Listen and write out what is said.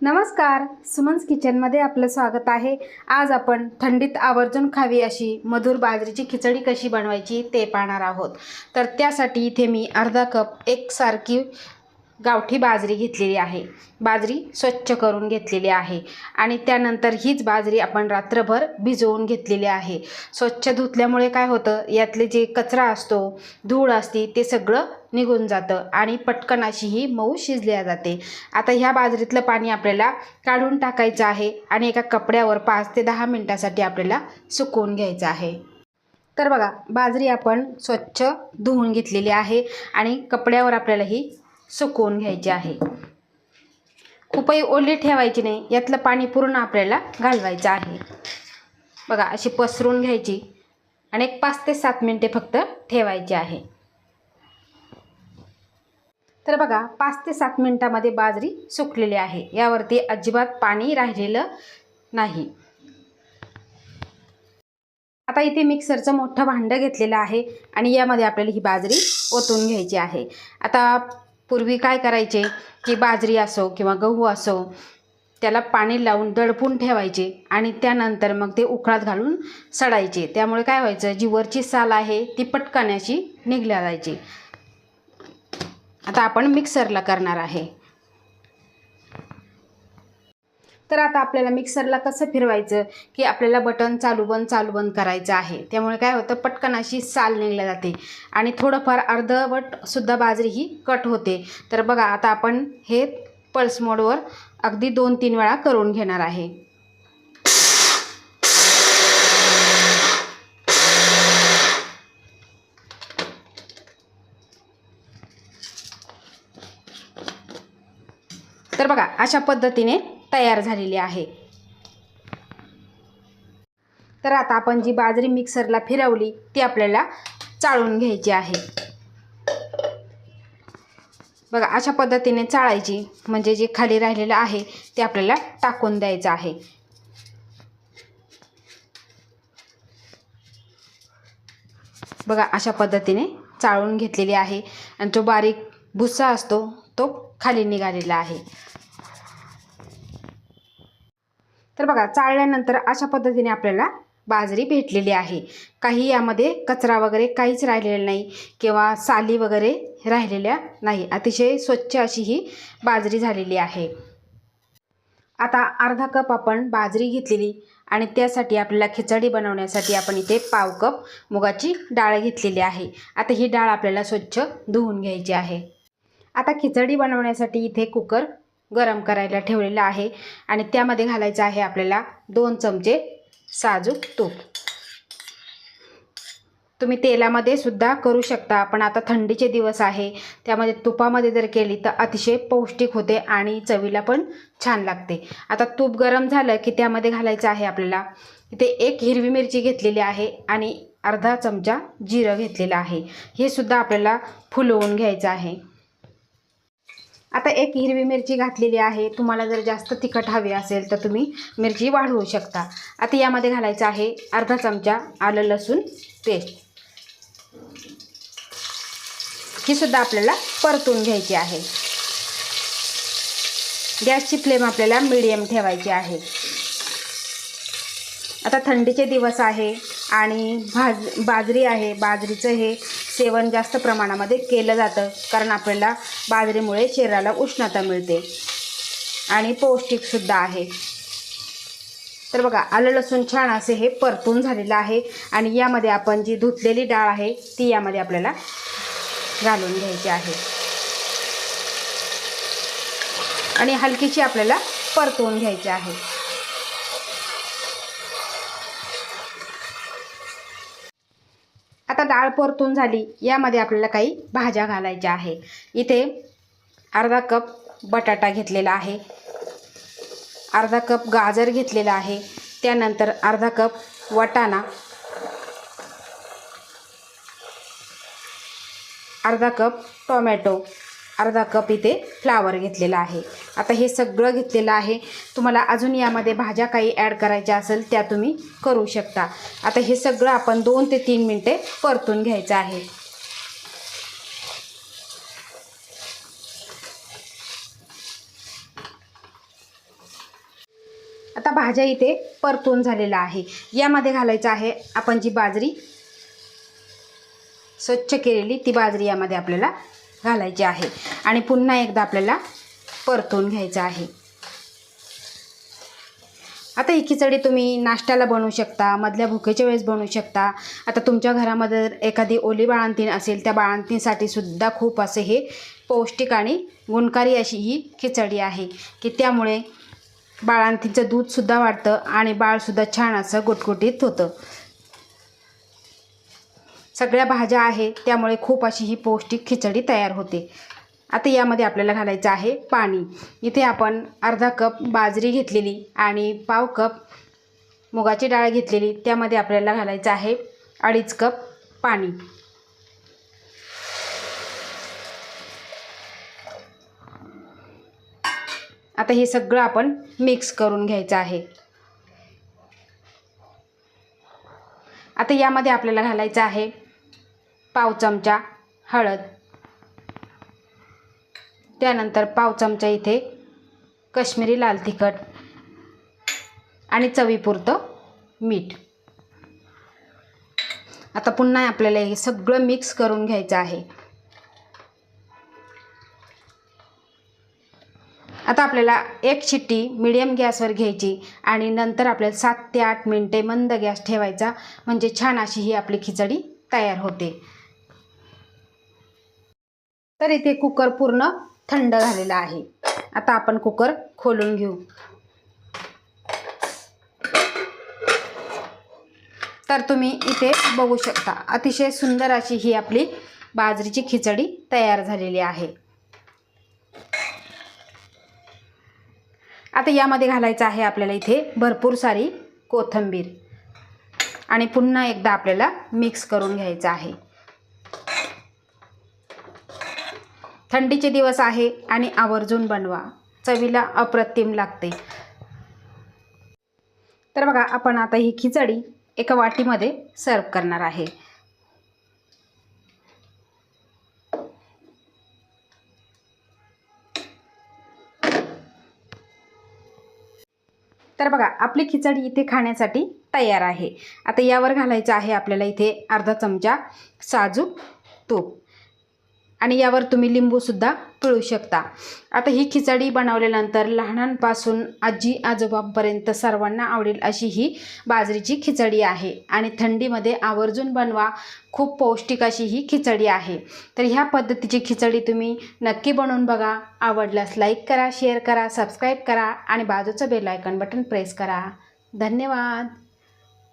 नमस्कार. सुमन्स किचनमध्ये आपलं स्वागत आहे. आज आपण थंडीत आवर्जून खावी अशी मधुर बाजरीची खिचडी कशी बनवायची ते पाहणार आहोत. तर त्यासाठी इथे मी अर्धा कप एकसारखी गावठी बाजरी घेतलेली आहे. बाजरी स्वच्छ करून घेतलेली आहे. आणि त्यानंतर हीच बाजरी आपण रात्रभर भिजवून घेतलेली आहे. स्वच्छ धुतल्यामुळे काय होतं? यातले जे कचरा असतो धूळ असते ते सगळं निघून जातं आणि पटकन अशी ही मऊ शिजल्या जाते. आता ह्या बाजरीतलं पाणी आपल्याला काढून टाकायचं आहे आणि एका कपड्यावर पाच ते दहा मिनटासाठी आपल्याला सुकवून घ्यायचं आहे. तर बघा बाजरी आपण स्वच्छ धुवून घेतलेली आहे आणि कपड्यावर आपल्याला ही सुकवून घ्यायची आहे. खूपही ओली ठेवायची नाही यातलं पाणी पूर्ण आपल्याला घालवायचं आहे. बघा अशी पसरून घ्यायची आणि एक पाच ते सात मिनटे फक्त ठेवायची आहे. तर बघा पाच ते सात मिनटामध्ये बाजरी सुकलेली आहे. यावरती अजिबात पाणी राहिलेलं नाही. आता इथे मिक्सरचं मोठं भांडं घेतलेलं आहे आणि यामध्ये आपल्याला ही बाजरी ओतून घ्यायची आहे. आता पूर्वी काय करायचे? की बाजरी असो किंवा गहू असो त्याला पाणी लावून दडपून ठेवायचे आणि त्यानंतर मग ते उकळात घालून सडायचे. त्यामुळे काय व्हायचं? जी वरची साल आहे ती पटकन अशी निघल्या जायची. आता आपण मिक्सरला करणार आहे. तर आता आपल्याला मिक्सरला कसं फिरवायचं? की आपल्याला बटन चालू बंद चालू बंद करायचं आहे. त्यामुळे काय होतं? पटकन अशी साल निघल्या जाते. आणि थोडंफार अर्धवटसुद्धा बाजरी ही कट होते. तर बघा आता आपण हे पल्स मोडवर अगदी दोन तीन वेळा करून घेणार आहे. तर बघा अशा पद्धतीने तयार झालेली आहे. तर आता आपण जी बाजरी मिक्सरला फिरवली ती आपल्याला चाळून घ्यायची आहे. बघा अशा पद्धतीने चाळायची म्हणजे जे खाली राहिलेलं आहे ते आपल्याला टाकून द्यायचं आहे. बघा अशा पद्धतीने चाळून घेतलेली आहे. आणि जो बारीक भुस्सा असतो तो खाली निघालेला आहे. तर बघा चाळल्यानंतर अशा पद्धतीने आपल्याला बाजरी भेटलेली आहे. काही यामध्ये कचरा वगैरे काहीच राहिलेला नाही किंवा साली वगैरे राहिलेल्या नाही. अतिशय स्वच्छ अशी ही बाजरी झालेली आहे. आता अर्धा कप आपण बाजरी घेतलेली आणि त्यासाठी आपल्याला खिचडी बनवण्यासाठी आपण इथे पाव कप मुगाची डाळ घेतलेली आहे. आता ही डाळ आपल्याला स्वच्छ धुवून घ्यायची आहे. आता खिचडी बनवण्यासाठी इथे कुकर गरम करायला ठेवलेलं आहे. आणि त्यामध्ये घालायचं आहे आपल्याला दोन चमचे साजूक तूप. तुम्ही तेलामध्ये सुद्धा करू शकता. पण आता थंडीचे दिवस आहे. त्यामध्ये तुपामध्ये जर केली तर अतिशय पौष्टिक होते आणि चवीला पण छान लागते. आता तूप गरम झालं की त्यामध्ये घालायचं आहे आपल्याला इथे एक हिरवी मिरची घेतलेली आहे आणि अर्धा चमचा जिरं घेतलेलं आहे. हे सुद्धा आपल्याला फुलवून घ्यायचं आहे. आता एक हिरवी मिरची घातलेली आहे. तुम्हाला जर जास्त तिखट हवी असेल तर तुम्ही मिरची वाढवू शकता. आता यामध्ये घालायचं आहे अर्धा चमचा आलं लसूण पेस्ट. ही सुद्धा आपल्याला परतून घ्यायची आहे. गॅसची फ्लेम आपल्याला मिडियम ठेवायची आहे. आता थंडीचे दिवस आहे आणि भाज बाजरी आहे. बाजरीचं हे सेवन जास्त प्रमाणामध्ये केलं जातं कारण आपल्याला बाजरीमुळे शरीराला उष्णता मिळते. आणि पौष्टिकसुद्धा आहे. तर बघा आलं लसूण छान असे हे परतून झालेलं आहे. आणि यामध्ये आपण जी धुतलेली डाळ आहे ती यामध्ये आपल्याला घालून घ्यायची आहे. आणि हलकीची आपल्याला परतवून घ्यायची आहे. आता डाळ परतून झाली. यामध्ये आपल्याला काही भाज्या घालायच्या आहे इथे अर्धा कप बटाटा घेतलेला आहे. अर्धा कप गाजर घेतलेला आहे. त्यानंतर अर्धा कप वटाणा. अर्धा कप टोमॅटो. अर्धा कप इथे फ्लावर घेतलेला आहे. आता हे सगळं घेतलेलं आहे. तुम्हाला अजून यामध्ये भाज्या काही ॲड करायच्या असेल त्या तुम्ही करू शकता. आता हे सगळं आपण दोन ते तीन मिनटे परतून घ्यायचं आहे. आता भाज्या इथे परतून झालेल्या आहे. यामध्ये घालायचं आहे आपण जी बाजरी स्वच्छ केलेली ती बाजरी यामध्ये आपल्याला घालायची आहे. आणि पुन्हा एकदा आपल्याला परतून घ्यायचं आहे. आता ही खिचडी तुम्ही नाश्त्याला बनवू शकता मधल्या भुकेच्या वेळेस बनवू शकता. आता तुमच्या घरामध्ये जर एखादी ओली बाळंतीण असेल त्या बाळंतीणसाठी सुद्धा खूप असे हे पौष्टिक आणि गुणकारी अशी ही खिचडी आहे. की त्यामुळे बाळांतीचं दूधसुद्धा वाढतं आणि बाळसुद्धा छान असं गुटगुटीत होतं. सगळ्या भाज्या आहे त्यामुळे खूप अशी ही पौष्टिक खिचडी तयार होते. आता यामध्ये आपल्याला घालायचं आहे पाणी. इथे आपण अर्धा कप बाजरी घेतलेली आणि पाव कप मुगाची डाळ घेतलेली. त्यामध्ये आपल्याला घालायचं आहे अडीच कप पाणी. आता हे सगळं आपण मिक्स करून घ्यायचं आहे. आता यामध्ये आपल्याला घालायचं आहे पाव चमचा हळद. त्यानंतर पाव चमचा इथे कश्मीरी लाल तिखट आणि चवीपुरतं मीठ. आता पुन्हा आपल्याला हे सगळं मिक्स करून घ्यायचं आहे. आता आपल्याला एक शिट्टी मिडियम गॅसवर घ्यायची आणि नंतर आपल्याला सात ते आठ मिनटे मंद गॅस ठेवायचा. म्हणजे छान अशी ही आपली खिचडी तयार होते. तर इथे कुकर पूर्ण थंड झालेला आहे. आता आपण कुकर खोलून घेऊ. तर तुम्ही इथे बघू शकता अतिशय सुंदर अशी ही आपली बाजरीची खिचडी तयार झालेली आहे. आता यामध्ये घालायचं आहे आपल्याला इथे भरपूर सारी कोथिंबीर. आणि पुन्हा एकदा आपल्याला मिक्स करून घ्यायचं आहे. थंडीचे दिवस आहे आणि आवर्जून बनवा. चवीला अप्रतिम लागते. तर बघा आपण आता ही खिचडी एका वाटीमध्ये सर्व करणार आहे. तर बघा आपली खिचडी इथे खाण्यासाठी तयार आहे. आता यावर घालायचं आहे आपल्याला इथे अर्धा चमचा साजूक तूप. आणि यावर तुम्ही लिंबूसुद्धा पिळू शकता. आता ही खिचडी बनवल्यानंतर लहानांपासून आजी आजोबांपर्यंत सर्वांना आवडेल अशी ही बाजरीची खिचडी आहे. आणि थंडीमध्ये आवर्जून बनवा खूप पौष्टिक अशी ही खिचडी आहे. तर ह्या पद्धतीची खिचडी तुम्ही नक्की बनवून बघा. आवडल्यास लाईक करा शेअर करा सबस्क्राईब करा आणि बाजूचं बेल बटन प्रेस करा. धन्यवाद!